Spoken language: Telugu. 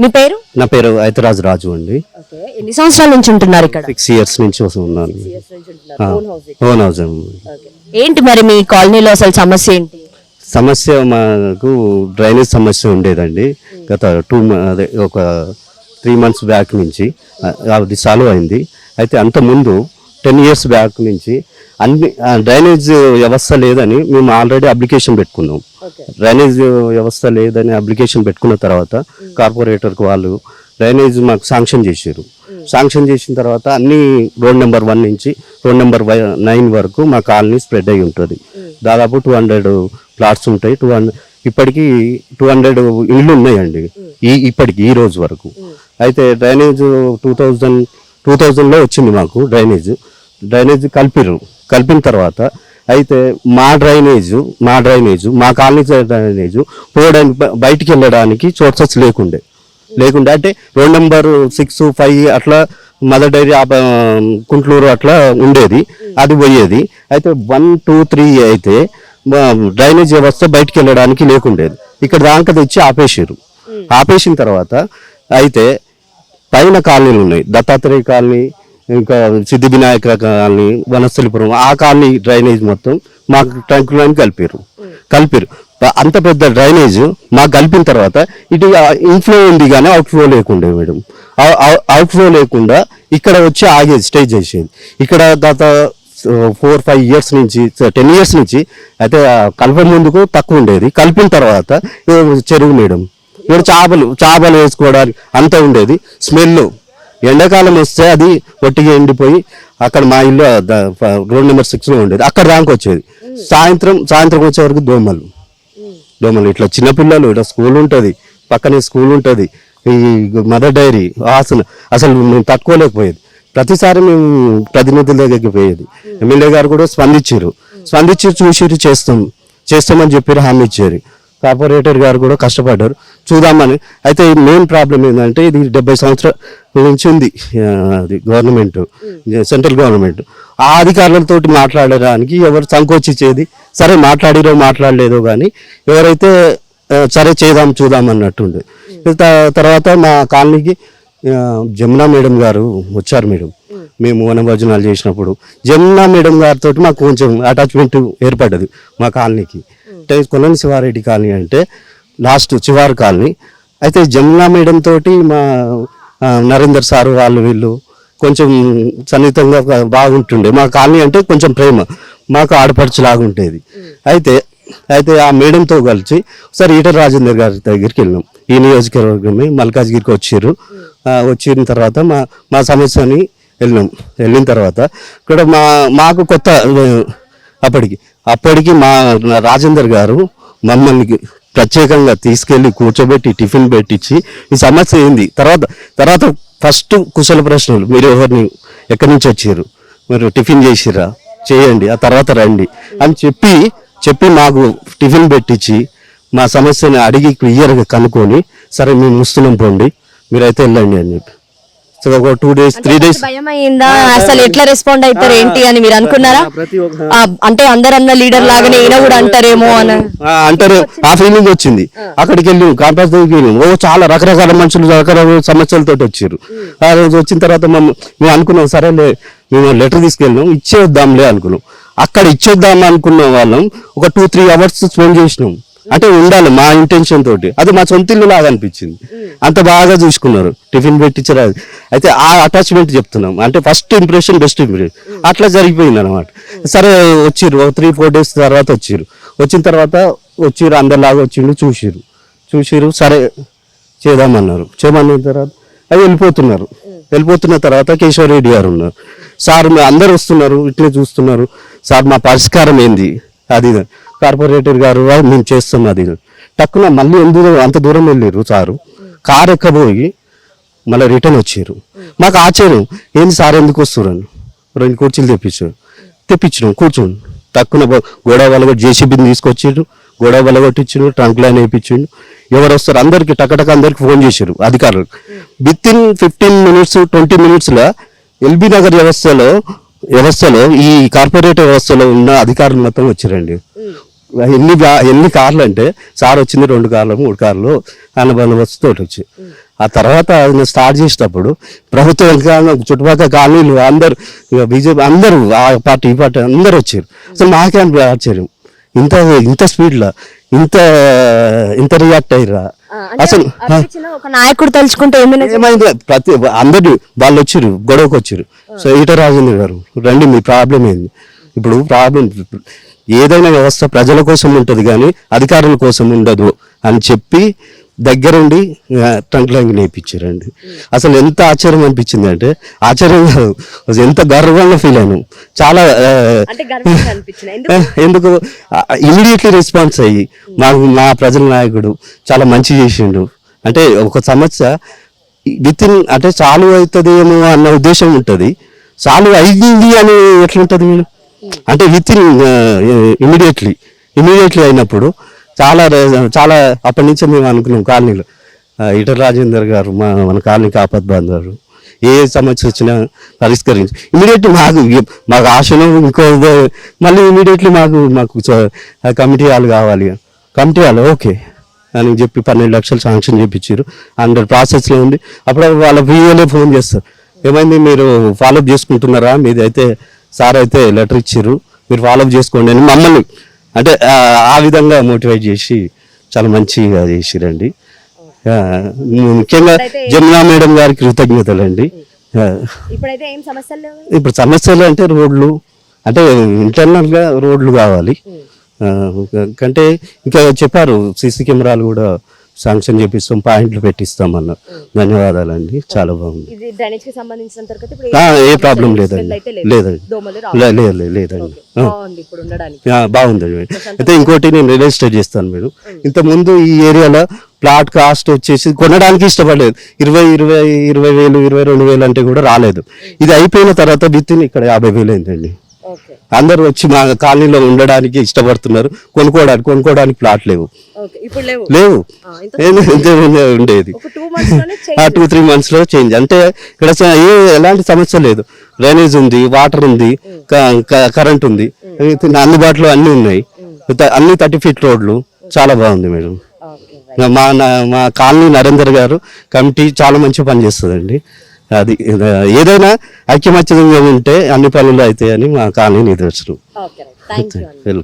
మీ పేరు? నా పేరు ఐతరాజు రాజు అండి. ఎన్ని సంవత్సరాల నుంచి ఉంటున్నారు ఇక్కడ? సిక్స్ ఇయర్స్ నుంచి ఉన్నాను. Own house. ఏంటి మరి మీ కాలనీలో అసలు సమస్య ఏంటి? సమస్య మాకు డ్రైనేజ్ సమస్య ఉండేదండి. గత టూ అదే ఒక త్రీ మంత్స్ బ్యాక్ నుంచి అది సాల్వ్ అయింది. అయితే అంత ముందు టెన్ ఇయర్స్ బ్యాక్ నుంచి అన్ని డ్రైనేజ్ వ్యవస్థ లేదని మేము ఆల్రెడీ అప్లికేషన్ పెట్టుకున్నాం. డ్రైనేజ్ వ్యవస్థ లేదని అప్లికేషన్ పెట్టుకున్న తర్వాత కార్పొరేటర్కి వాళ్ళు డ్రైనేజ్ మాకు శాంక్షన్ చేశారు. శాంక్షన్ చేసిన తర్వాత అన్ని రోడ్ నెంబర్ వన్ నుంచి రోడ్ నెంబర్ నైన్ వరకు మా కాలనీ స్ప్రెడ్ అయి ఉంటుంది. దాదాపు టూ హండ్రెడ్ ప్లాట్స్ ఉంటాయి. టూ హండ్రెడ్ ఇప్పటికి టూ హండ్రెడ్ ఇళ్ళు ఉన్నాయండి. ఈ ఇప్పటికి ఈ రోజు వరకు. అయితే డ్రైనేజ్ టూ థౌజండ్ టూ థౌజండ్లో వచ్చింది మాకు డ్రైనేజ్. డ్రైనేజ్ కలిపిరు కలిపిన తర్వాత అయితే మా డ్రైనేజ్ మా డ్రైనేజ్ మా కాలనీ డ్రైనేజ్ పోవడానికి బయటికి వెళ్ళడానికి సోర్సెస్ లేకుండే. లేకుండే అంటే రోడ్ నెంబర్ సిక్స్ ఫైవ్ అట్లా మదర్ డైరీ కుంట్లూరు అట్లా ఉండేది అది పోయేది. అయితే వన్ టూ త్రీ అయితే డ్రైనేజ్ వ్యవస్థ బయటికి వెళ్ళడానికి లేకుండేది. ఇక్కడ దాకా తెచ్చి ఆపేసారు ఆపేసిన తర్వాత అయితే పైన కాలనీలు ఉన్నాయి. దత్తాత్రేయ కాలనీ ఇంకా సిద్ధి వినాయక కాలనీ వనస్థలిపురం ఆ కాలనీ డ్రైనేజ్ మొత్తం మాకు ట్యాంకులని కలిపారు కలిపారు అంత పెద్ద డ్రైనేజ్ మాకు కలిపిన తర్వాత ఇటు ఇన్ఫ్లో ఉంది కానీ అవుట్ ఫ్లో లేకుండే మేడం. అవుట్ ఫ్లో లేకుండా ఇక్కడ వచ్చి ఆగేది స్టేజ్ చేసేది. ఇక్కడ గత ఫోర్ ఫైవ్ ఇయర్స్ నుంచి టెన్ ఇయర్స్ నుంచి అయితే ఆ కలప ముందుకు తక్కువ ఉండేది. కలిపిన తర్వాత చెరువు మేడం. ఇక్కడ చేపలు చేపలు వేసుకోవడానికి అంత ఉండేది. స్మెల్ ఎండాకాలం వస్తే అది ఒట్టిగా ఎండిపోయి అక్కడ మా ఇల్లు రోడ్ నెంబర్ సిక్స్లో ఉండేది. అక్కడ ర్యాంక్ వచ్చేది. సాయంత్రం సాయంత్రం వచ్చే వరకు దోమలు. దోమలు. ఇట్లా చిన్నపిల్లలు ఇట్లా స్కూల్ ఉంటుంది. పక్కనే స్కూల్ ఉంటుంది. ఈ మదర్ డైరీ ఆసన అసలు మేము తట్టుకోలేకపోయేది. ప్రతిసారి మేము ప్రతినిధుల దగ్గరికి పోయేది. ఎమ్మెల్యే గారు కూడా స్పందించారు. స్పందించి చూసి చేస్తాం. చేస్తామని చెప్పారు హామీ ఇచ్చారు. కార్పొరేటర్ గారు కూడా కష్టపడ్డారు. చూద్దామని. అయితే మెయిన్ ప్రాబ్లం ఏంటంటే ఇది డెబ్బై సంవత్సరాల నుంచి ఉంది అది గవర్నమెంట్ సెంట్రల్ గవర్నమెంట్ ఆ అధికారులతోటి మాట్లాడడానికి ఎవరు సంకోచించేది? సరే మాట్లాడిరో మాట్లాడలేదో కానీ ఎవరైతే సరే చేద్దాం చూద్దాం అన్నట్టుండే. త- తర్వాత మా కాలనీకి జమునా మేడం గారు వచ్చారు మేడం. మేము వనభోజనాలు చేసినప్పుడు. జమునా మేడం గారితో మాకు కొంచెం అటాచ్మెంట్ ఏర్పడ్డది మా కాలనీకి. అంటే కొనని శివారెడ్డి కాలనీ అంటే లాస్ట్ చివరి కాలనీ. అయితే జమునా మేడం తోటి మా నరేందర్ సారు వాళ్ళు వీళ్ళు కొంచెం సన్నిహితంగా బాగుంటుండే. మా కాలనీ అంటే కొంచెం ప్రేమ మాకు ఆడపడుచులాగా ఉండేది. అయితే అయితే ఆ మేడంతో కలిసి ఒకసారి ఈటర్ రాజేందర్ గారి దగ్గరికి వెళ్ళినాం. ఈ నియోజకవర్గమే మల్కాజ్గిరికి వచ్చారు. వచ్చిన తర్వాత మా మా సమస్యని వెళ్ళినాం. వెళ్ళిన తర్వాత ఇక్కడ మా మాకు కొత్త అప్పటికి అప్పటికి మా రాజేందర్ గారు మమ్మల్ని ప్రత్యేకంగా తీసుకెళ్ళి కూర్చోబెట్టి టిఫిన్ పెట్టించి ఈ సమస్య ఏంది? తర్వాత తర్వాత ఫస్ట్ కుశల ప్రశ్నలు. మీరు ఎవరిని ఎక్కడి నుంచి వచ్చారు? మీరు టిఫిన్ చేసిరా చేయండి ఆ తర్వాత రండి అని చెప్పి చెప్పి మాకు టిఫిన్ పెట్టించి మా సమస్యని అడిగి క్లియర్గా కనుక్కొని సరే మేము ముస్తులం పోండి మీరైతే వెళ్ళండి అని చెప్పి. సో ఒక టూ డేస్ త్రీ డేస్ భయం అయిందా అసలు ఎట్లా రెస్పాండ్ అవుతారు ఏంటి అని మీరు అనుకున్నారా? అంటే అందరన్న లీడర్ లాగానే ఈయన కూడా అంటారేమో అని అంటారు. ఆ ఫీలింగ్ వచ్చింది. అక్కడికి వెళ్ళి కాంపాస్ దగ్గరికి వెళ్ళి. ఓ చాలా రకరకాల మనుషులు రకరకాల సమస్యలతో వచ్చారు. ఆ రోజు వచ్చిన తర్వాత మమ్మ మేము అనుకున్నాం సరేలే మేము లెటర్ తీసుకెళ్ళినాం ఇచ్చేద్దాంలే అనుకున్నాం. అక్కడ ఇచ్చేద్దాం అనుకున్న వాళ్ళం ఒక టూ త్రీ అవర్స్ స్పెండ్ చేసినాం. అంటే ఉండాలి మా ఇంటెన్షన్ తోటి. అది మా సొంత ఇల్లు లాగా అనిపించింది. అంత బాగా చూసుకున్నారు. టిఫిన్ పెట్టించారు అది. అయితే ఆ అటాచ్మెంట్ చెప్తున్నాం. అంటే ఫస్ట్ ఇంప్రెషన్ బెస్ట్ ఇంప్రెషన్ అట్లా జరిగిపోయింది అనమాట సరే వచ్చిర్రు. త్రీ ఫోర్ డేస్ తర్వాత వచ్చిర్రు. వచ్చిన తర్వాత వచ్చిర్రు అందరిలాగా వచ్చిండు చూసిర్రు. చూసిర్రు సరే చేద్దామన్నారు. చేయమన్న తర్వాత అది వెళ్ళిపోతున్నారు. వెళ్ళిపోతున్న తర్వాత కేశవ రెడ్డి గారు ఉన్నారు. సార్ మీ అందరు వస్తున్నారు ఇట్లే చూస్తున్నారు. సార్ మా పరిష్కారం ఏంది? అది ఇది. కార్పొరేటర్ గారు మేము చేస్తున్నది. అది టక్కున మళ్ళీ ఎందుకు అంత దూరం వెళ్ళారు సారు? కారు ఎక్కబోయి మళ్ళీ రిటర్న్ వచ్చారు మాకు ఆశ్చర్యం. ఏంది సార్ ఎందుకు వస్తున్నారు రెండు కుర్చీలు తెప్పించారు. తెప్పించడం కూర్చోండి తక్కువ గోడ వలగొట్టి జేసీబీని తీసుకొచ్చిండు గోడ వలగొట్టించిండు ట్రంక్ లైన్ వేయించిండు ఎవరు వస్తారు? అందరికి టకటక అందరికి ఫోన్ చేశారు అధికారులు. With in fifteen minutes twenty మినిట్స్లో ఎల్బీ నగర్ వ్యవస్థలో వ్యవస్థలో ఈ కార్పొరేట్ వ్యవస్థలో ఉన్న అధికారులు మొత్తం వచ్చారండి. ఎన్ని ఎన్ని కార్లు అంటే సార్ వచ్చింది రెండు కార్లు మూడు కార్లు అన్న బందోబస్తు తోటి వచ్చి. ఆ తర్వాత ఆయన స్టార్ట్ చేసేటప్పుడు ప్రభుత్వం వెనకాల చుట్టుపక్కల కాలనీలు అందరు ఇక బీజేపీ అందరూ ఆ పార్టీ ఈ పార్టీ అందరూ వచ్చారు. అసలు మాకే అనిపి- ఆశ్చర్యం. ఇంత ఇంత స్పీడ్లో ఇంత ఇంత రియాక్ట్ అయ్యారా? అసలు ఒక నాయకుడు తలుచుకుంటే ఏమైంది? ప్రతి అందరు వాళ్ళు వచ్చారు గొడవకు వచ్చారు సో ఈట రాజేంద్ర గారు రండి మీ ప్రాబ్లం ఏంది? ఇప్పుడు ప్రాబ్లం ఏదైనా వ్యవస్థ ప్రజల కోసం ఉంటుంది కానీ అధికారుల కోసం ఉండదు అని చెప్పి దగ్గరుండి ట్రంక్ లైన్ నేర్పించారండి. అసలు ఎంత ఆశ్చర్యం అనిపించింది అంటే ఆశ్చర్యం కాదు ఎంత గర్వంగా ఫీల్ అయినాం. చాలా ఎందుకు? ఇమీడియట్లీ రెస్పాన్స్ అయ్యి మాకు మా ప్రజల నాయకుడు చాలా మంచి చేసిండు. అంటే ఒక సమస్య విత్ ఇన్ అంటే చాలు అవుతుంది ఏమో అన్న ఉద్దేశం ఉంటుంది. చాలు అయింది అని ఎట్లుంటుంది మేడం? అంటే విత్ ఇన్ ఇమీడియట్లీ ఇమీడియట్లీ అయినప్పుడు చాలా చాలా అప్పటి నుంచే మేము అనుకున్నాం కాలనీలో. ఇటర్ రాజేందర్ గారు మా మన కాలనీ కాపత్ బాంధారు ఏ సమస్య వచ్చినా పరిష్కరించి ఇమీడియట్లీ మాకు మాకు ఆశను ఇంకో మళ్ళీ ఇమీడియట్లీ మాకు మాకు కమిటీ హాల్ కావాలి. Committee hall okay. అని చెప్పి పన్నెండు లక్షలు శాంక్షన్ చేయించారు అండర్ ప్రాసెస్లో ఉంది అప్పుడు వాళ్ళ విఏలే ఫోన్ చేస్తారు. ఏమైంది మీరు ఫాలోఅప్ చేసుకుంటున్నారా? మీది అయితే సార్ అయితే లెటర్ ఇచ్చారు మీరు ఫాలోఅప్ చేసుకోండి అని మమ్మల్ని అంటే ఆ, విధంగా మోటివేట్ చేసి చాలా మంచిగా చేసిరండి. ముఖ్యంగా జమునా మేడం ఏం సమస్యలు లేవు? ఇప్పుడు సమస్యలు అంటే రోడ్లు అంటే ఇంటర్నల్గా రోడ్లు కావాలి. కంటే ఇంకా చెప్పారు సీసీ కెమెరాలు కూడా శాంక్షన్ చేపిస్తాం పాయింట్లు పెట్టిస్తామన్నారు ధన్యవాదాలండి. చాలా బాగుంది. ఏ ప్రాబ్లం లేదండి. లేదండి. లేదండి. ఆ. బాగుంది ఇప్పుడు ఉండడానికి. ఆ, బాగుంది మేడం అయితే ఇంకోటి నేను రియల్ ఎస్టేట్ చేస్తాను మేడం ఇంత ముందు ఈ ఏరియాలో ప్లాట్ కాస్ట్ వచ్చేసి కొనడానికి ఇష్టపడలేదు. ఇరవై ఇరవై ఇరవై వేలు ఇరవై రెండు వేలు అంటే కూడా రాలేదు. ఇది అయిపోయిన తర్వాత బిత్తిని ఇక్కడ యాభై వేలు అయిందండి. అందరూ వచ్చి మా కాలనీలో ఉండడానికి ఇష్టపడుతున్నారు. కొనుక్కోవడానికి కొనుక్కోవడానికి ప్లాట్ లేవు. ఇప్పుడు లేవు. ఉండేది. టూ ఆ టూ త్రీ మంత్స్లో చేంజ్ అంటే ఇక్కడ ఏ ఎలాంటి సమస్య లేదు. డ్రైనేజ్ ఉంది వాటర్ ఉంది కరెంట్ ఉంది. అందుబాటులో అన్ని ఉన్నాయి. అన్ని థర్టీ ఫీట్ రోడ్లు చాలా బాగుంది మేడం. మా నా- మా కాలనీ నరేందర్ గారు కమిటీ చాలా మంచి పని చేస్తుందండి. అది ఏదైనా ఐక్యమత్యంగా ఉంటే అన్ని పనులు అవుతాయని మా కాలనీ నిదర్శనం. వెల్కమ్